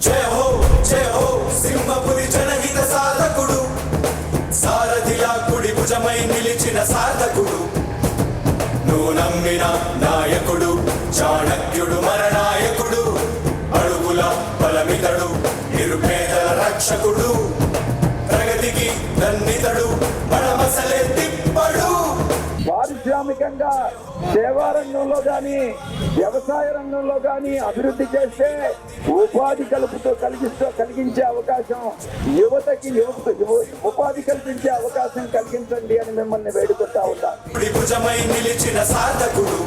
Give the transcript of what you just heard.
జయ హో జయ హో సింహపురి జనహిత సాధకుడు. సారథిలా కుడి భుజమై నిలిచిన సాధకుడు నువ్వు నమ్మిన నాయకుడు చాణక్యుడు మన నాయకుడు అడుగుల బలమితడు నిరుపేదల రక్షకుడు. ప్రగతికి దన్నితడు బడమసలే పారిశ్రామికంగా సేవా రంగంలో కానీ వ్యవసాయ రంగంలో కానీ అభివృద్ధి చేస్తే ఉపాధి కలుపుతూ కలిగిస్తూ కలిగించే అవకాశం యువతకి యువత ఉపాధి కల్పించే అవకాశం కలిగించండి అని మిమ్మల్ని వేడుకుంటా ఉంటాను నిలిచిన సాధకుడు